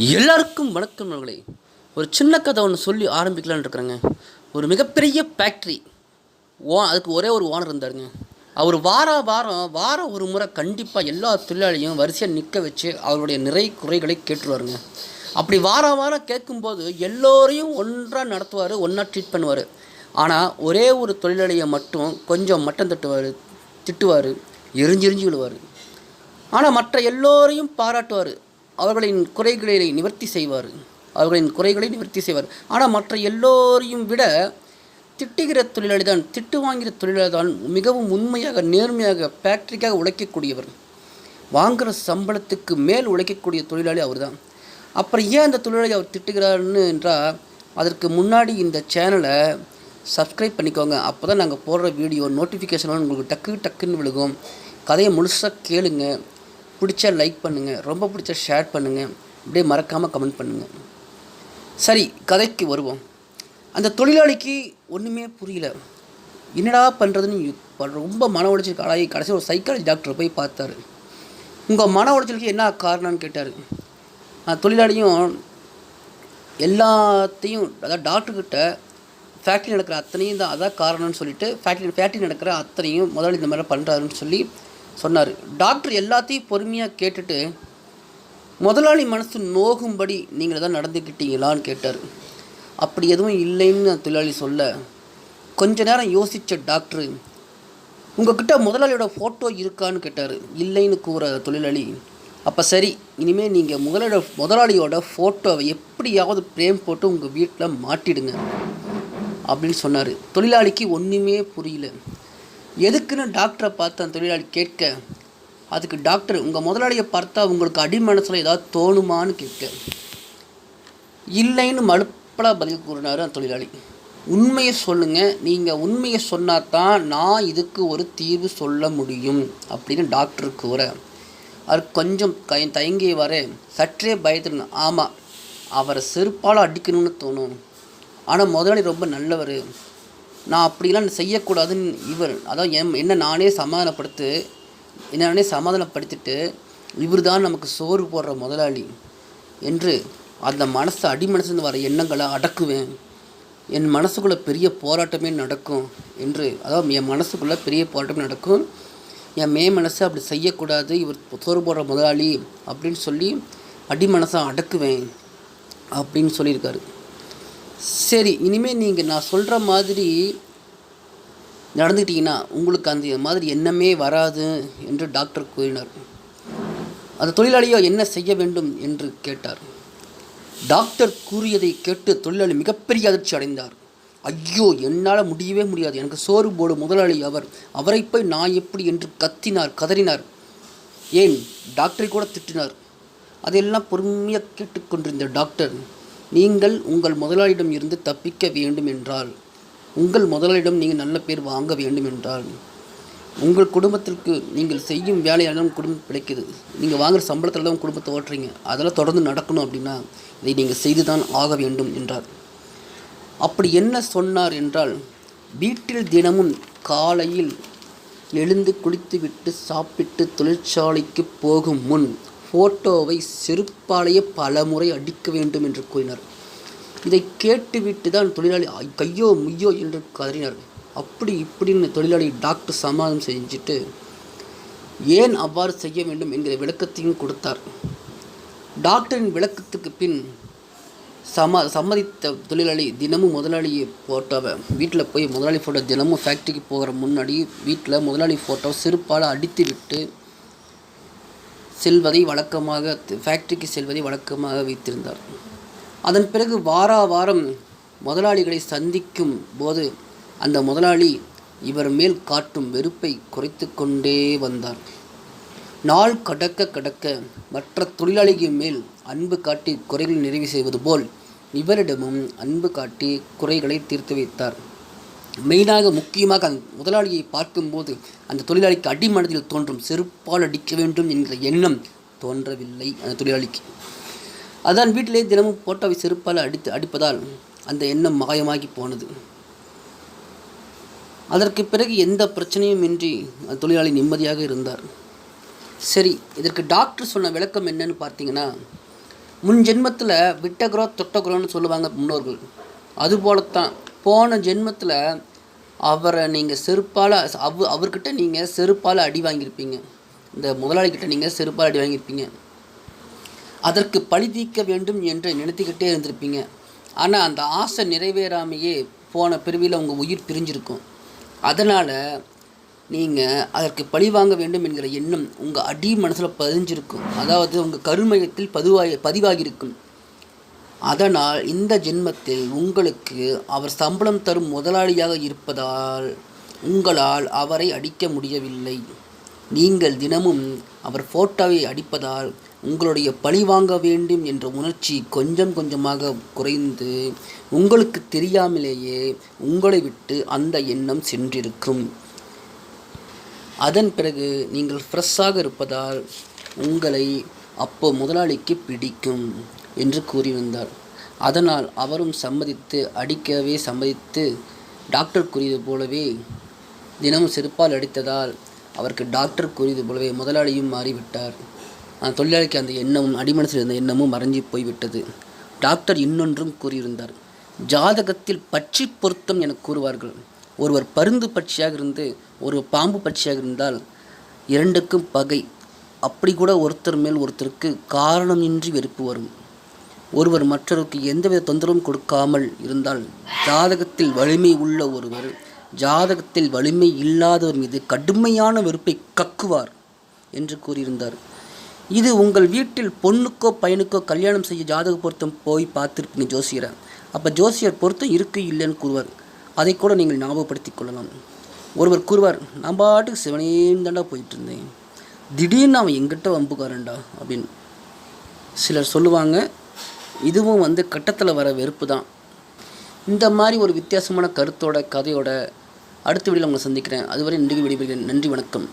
எல்லாருக்கும் வணக்கம் நண்பர்களே ஒரு சின்ன கதை ஒன்று சொல்லி ஆரம்பிக்கலான்னு இருக்கிறேங்க. ஒரு மிகப்பெரிய ஃபேக்ட்ரி ஓ அதுக்கு ஒரே ஒரு ஓனர் இருந்தாருங்க. அவர் வார வாரம் வாரம் ஒரு முறை கண்டிப்பாக எல்லா தொழிலாளியும் வரிசையாக நிற்க வச்சு அவருடைய நிறை குறைகளை கேட்டுருவாருங்க. அப்படி வார வாரம் கேட்கும்போது எல்லோரையும் ஒன்றாக நடத்துவார் ஒன்றா ட்ரீட் பண்ணுவார். ஆனால் ஒரே ஒரு தொழிலாளியை மட்டும் கொஞ்சம் மட்டம் தட்டுவார் திட்டுவார் எரிஞ்செரிஞ்சு விழுவார். ஆனால் மற்ற எல்லோரையும் பாராட்டுவார். அவர்களின் குறைகளை நிவர்த்தி செய்வார். அவர்களின் குறைகளை நிவர்த்தி செய்வார். ஆனால் மற்ற எல்லோரையும் விட திட்டுகிற தொழிலாளி தான் திட்டு வாங்குகிற தொழிலாளி தான் மிகவும் உண்மையாக நேர்மையாக ஃபேக்ட்ரிக்காக உழைக்கக்கூடியவர். வாங்குகிற சம்பளத்துக்கு மேல் உழைக்கக்கூடிய தொழிலாளி அவர் தான் அப்புறம் ஏன் அந்த தொழிலாளி அவர் திட்டுகிறாருன்னு என்றால் அதற்கு முன்னாடி இந்த சேனலை சப்ஸ்கிரைப் பண்ணிக்கோங்க. அப்போ தான் நாங்கள் போடுற வீடியோ நோட்டிஃபிகேஷன் உங்களுக்கு டக்கு டக்குன்னு விழுகும். கதையை முழுசாக கேளுங்கள் பிடிச்சா லைக் பண்ணுங்கள் ரொம்ப பிடிச்சா ஷேர் பண்ணுங்கள் அப்படியே மறக்காமல் கமெண்ட் பண்ணுங்கள் சரி கதைக்கு வருவோம். அந்த தொழிலாளிக்கு ஒன்றுமே புரியல. என்னடா பண்ணுறதுன்னு ரொம்ப மன உளைச்சல் ஆளாகி கடைசி ஒரு சைக்காலஜி டாக்டரை போய் பார்த்தாரு. உங்கள் மன உளைச்சலுக்கு என்ன காரணம்னு கேட்டார். தொழிலாளியும் எல்லாத்தையும் அதாவது டாக்டர்கிட்ட ஃபேக்ட்ரி நடக்கிற அத்தனையும் தான் அதான் காரணம்னு சொல்லிட்டு ஃபேக்ட்ரி ஃபேக்ட்ரி நடக்கிற அத்தனையும் முதலாளி இந்த மாதிரி பண்ணுறாருன்னு சொல்லி சொன்னார். டாக்டர் எல்லாத்தையும் பொறுமையாக கேட்டுட்டு முதலாளி மனசு நோகும்படி நீங்கள் தான் நடந்துக்கிட்டீங்களான்னு கேட்டார். அப்படி எதுவும் இல்லைன்னு தொழிலாளி சொல்ல கொஞ்ச நேரம் யோசித்த டாக்டர் உங்ககிட்ட முதலாளியோட ஃபோட்டோ இருக்கான்னு கேட்டார். இல்லைன்னு கூற தொழிலாளி அப்போ சரி இனிமேல் நீங்கள் முதலோட முதலாளியோட ஃபோட்டோவை எப்படியாவது பிரேம் போட்டு உங்கள் வீட்டில் மாட்டிடுங்க. அப்படின்னு சொன்னார். தொழிலாளிக்கு ஒன்றுமே புரியல. எதுக்குன்னு டாக்டரை பார்த்து அந்த தொழிலாளி கேட்க அதுக்கு டாக்டர் உங்கள் முதலாளியை பார்த்தா உங்களுக்கு அடி மனசில் ஏதாவது தோணுமான்னு கேட்க. இல்லைன்னு மழுப்பலாக பதில் கூறினார் அந்த தொழிலாளி. உண்மையை சொல்லுங்கள் நீங்கள் உண்மையை சொன்னால் தான் நான் இதுக்கு ஒரு தீர்வு சொல்ல முடியும் அப்படின்னு டாக்டர் கூற அவர் கொஞ்சம் கை தயங்கிய வர சற்றே பயத்துடன் ஆமாம் அவரை செருப்பால் அடிக்கணும்னு தோணும். ஆனால் முதலாளி ரொம்ப நல்லவர். நான் அப்படிலாம் செய்யக்கூடாதுன்னு இவர் அதான் என் என்ன நானே சமாதானப்படுத்து என்ன நானே சமாதானப்படுத்திட்டு இவர் தான் நமக்கு சோறு போடுற முதலாளி என்று அந்த மனசு அடி மனசுலேருந்து வர எண்ணங்களை அடக்குவேன். என் மனசுக்குள்ளே பெரிய போராட்டமே நடக்கும் என்று அதாவது என் மனசுக்குள்ளே பெரிய போராட்டமே நடக்கும். என் மே மனசு அப்படி செய்யக்கூடாது இவர் சோறு போடுற முதலாளி அப்படின்னு சொல்லி அடி மனசை அடக்குவேன் அப்படின்னு சொல்லியிருக்காரு. சரி இனிமேல் நீங்கள் நான் சொல்கிற மாதிரி நடந்துக்கிட்டீங்கன்னா உங்களுக்கு அந்த மாதிரி எண்ணமே வராது என்று டாக்டர் கூறினார். அந்த தொழிலாளியோ என்ன செய்ய வேண்டும் என்று கேட்டார். டாக்டர் கூறியதை கேட்டு தொழிலாளி மிகப்பெரிய அதிர்ச்சி அடைந்தார். ஐயோ என்னால் முடியவே முடியாது. எனக்கு சோறு போடு முதலாளி அவர். அவரை போய் நான் எப்படி என்று கத்தினார் கதறினார். ஏன்? டாக்டரை கூட திட்டினார். அதையெல்லாம் பொறுமையாக கேட்டுக்கொண்டிருந்த டாக்டர் நீங்கள் உங்கள் முதலாளியிடம் இருந்து தப்பிக்க வேண்டும் என்றால் உங்கள் முதலாளியிடம் நீங்கள் நல்ல பேர் வாங்க வேண்டும் என்றால் உங்கள் குடும்பத்திற்கு நீங்கள் செய்யும் வேலையாலும் குடும்பம் பிழைக்குது. நீங்கள் வாங்குகிற சம்பளத்தில் தான் குடும்பத்தை ஓட்டுறீங்க. அதெல்லாம் தொடர்ந்து நடக்கணும் அப்படின்னா இதை நீங்கள் செய்து தான் ஆக வேண்டும் என்றார். அப்படி என்ன சொன்னார் என்றால் வீட்டில் தினமும் காலையில் எழுந்து குளித்துவிட்டு சாப்பிட்டு தொழிற்சாலைக்கு போகும் முன் ஃபோட்டோவை செருப்பாலேயே பல முறை அடிக்க வேண்டும் என்று கூறினார். இதை கேட்டுவிட்டு தான் தொழிலாளி கையோ முய்யோ என்று கதறினார். அப்படி இப்படின்னு தொழிலாளி டாக்டர் சமாதம் செஞ்சுட்டு ஏன் அவ்வாறு செய்ய வேண்டும்? என்கிற விளக்கத்தையும் கொடுத்தார். டாக்டரின் விளக்கத்துக்கு பின் சம சம்மதித்த தொழிலாளி தினமும் முதலாளியை ஃபோட்டோவை வீட்டில் போய் முதலாளி ஃபோட்டோ தினமும் ஃபேக்ட்ரிக்கு போகிற முன்னாடி வீட்டில் முதலாளி ஃபோட்டோ செருப்பால் அடித்து விட்டு செல்வதை வழக்கமாக ஃபேக்ட்ரிக்கு செல்வதை வழக்கமாக வைத்திருந்தார். அதன் பிறகு வாரா வாரம் முதலாளிகளை சந்திக்கும் போது அந்த முதலாளி இவர் மேல் காட்டும் வெறுப்பை குறைத்து கொண்டே வந்தார். நாள் கடக்க கடக்க மற்ற தொழிலாளிகள் மேல் அன்பு காட்டி குறைகளை நிறைவு செய்வது போல் இவரிடமும் அன்பு காட்டி குறைகளை தீர்த்து வைத்தார். மெயினாக முக்கியமாக அந்த முதலாளியை பார்க்கும்போது அந்த தொழிலாளிக்கு அடிமனதில் தோன்றும் செருப்பால் அடிக்க வேண்டும் என்கிற எண்ணம் தோன்றவில்லை அந்த தொழிலாளிக்கு. அதான் வீட்டிலே தினமும் போட்டோவை செருப்பால் அடித்து அடிப்பதால் அந்த எண்ணம் மாயமாகி போனது. அதற்கு பிறகு எந்த பிரச்சனையும் இன்றி அந்த தொழிலாளி நிம்மதியாக இருந்தார். சரி இதற்கு டாக்டர் சொன்ன விளக்கம் என்னன்னு பார்த்தீங்கன்னா முன் ஜென்மத்தில் விட்டகுரோ தொட்டகுரோன்னு சொல்லுவாங்க முன்னோர்கள். அதுபோலத்தான் போன ஜென்மத்தில் அவரை நீங்கள் செருப்பால் அவ அவர்கிட்ட நீங்கள் செருப்பால் அடி வாங்கியிருப்பீங்க. இந்த முதலாளிகிட்ட நீங்கள் செருப்பால் அடி வாங்கியிருப்பீங்க. அதற்கு பழி தீர்க்க வேண்டும் என்று நினைத்துக்கிட்டே இருந்திருப்பீங்க. ஆனால் அந்த ஆசை நிறைவேறாமையே போன பிறவியில் உங்கள் உயிர் பிரிஞ்சிருக்கும். அதனால் நீங்கள் அதற்கு பழி வாங்க வேண்டும் என்கிற எண்ணம் உங்கள் அடி மனசில் பதிஞ்சிருக்கும். அதாவது உங்கள் கருமையத்தில் பதிவாகி பதிவாகியிருக்கும். அதனால் இந்த ஜென்மத்தில் உங்களுக்கு அவர் சம்பளம் தரும் முதலாளியாக இருப்பதால் உங்களால் அவரை அடிக்க முடியவில்லை. நீங்கள் தினமும் அவர் ஃபோட்டோவை அடிப்பதால் உங்களுடைய பழி வாங்க வேண்டும் என்ற உணர்ச்சி கொஞ்சம் கொஞ்சமாக குறைந்து உங்களுக்கு தெரியாமலேயே உங்களை விட்டு அந்த எண்ணம் சென்றிருக்கும். அதன் பிறகு நீங்கள் ஃப்ரெஷ்ஷாக இருப்பதால் உங்களை அப்போ முதலாளிக்கு பிடிக்கும். என்று கூறியிருந்தார் அதனால் அவரும் சம்மதித்து அடிக்கவே சம்மதித்து டாக்டர் கூறியது போலவே தினமும் செருப்பால் அடித்ததால் அவருக்கு டாக்டர் கூறியது போலவே முதலாளியும் மாறிவிட்டார். அந்த தொழிலாளிக்கு அந்த எண்ணமும் அடிமனசில் இருந்த எண்ணமும் மறைஞ்சி போய்விட்டது. டாக்டர் இன்னொன்றும் கூறியிருந்தார். ஜாதகத்தில் பட்சி பொருத்தம் என கூறுவார்கள். ஒருவர் பருந்து பட்சியாக இருந்து ஒரு பாம்பு பட்சியாக இருந்தால் இரண்டுக்கும் பகை. அப்படி கூட ஒருத்தர் மேல் ஒருத்தருக்கு காரணமின்றி வெறுப்பு வரும். ஒருவர் மற்றவருக்கு எந்தவித தொந்தரவும் கொடுக்காமல் இருந்தால் ஜாதகத்தில் வலிமை உள்ள ஒருவர் ஜாதகத்தில் வலிமை இல்லாதவர் மீது கடுமையான வெறுப்பை கக்குவார் என்று கூறியிருந்தார். இது உங்கள் வீட்டில் பொண்ணுக்கோ பையனுக்கோ கல்யாணம் செய்ய ஜாதக பொருத்தம் போய் பார்த்துருப்பீங்க ஜோசியரை. அப்போ ஜோசியர் பொருத்தம் இருக்கு இல்லைன்னு கூறுவார். அதை கூட நீங்கள் ஞாபகப்படுத்திக் கொள்ளலாம். ஒருவர் கூறுவார் நான் பாட்டுக்கு சிவனேன்னு தாண்டா போயிட்டு இருந்தேன் திடீர்னு அவன் எங்கிட்ட வம்புக்காரன்டா அப்படின்னு சிலர் சொல்லுவாங்க. இதுவும் வந்து கட்டத்தில் வர வெறுப்பு தான். இந்த மாதிரி ஒரு வித்தியாசமான கருத்தோட கதையோட அடுத்த வீடியோவில் உங்களை சந்திக்கிறேன். அதுவரை நன்றி விடைபெறுகிறேன். நன்றி வணக்கம்.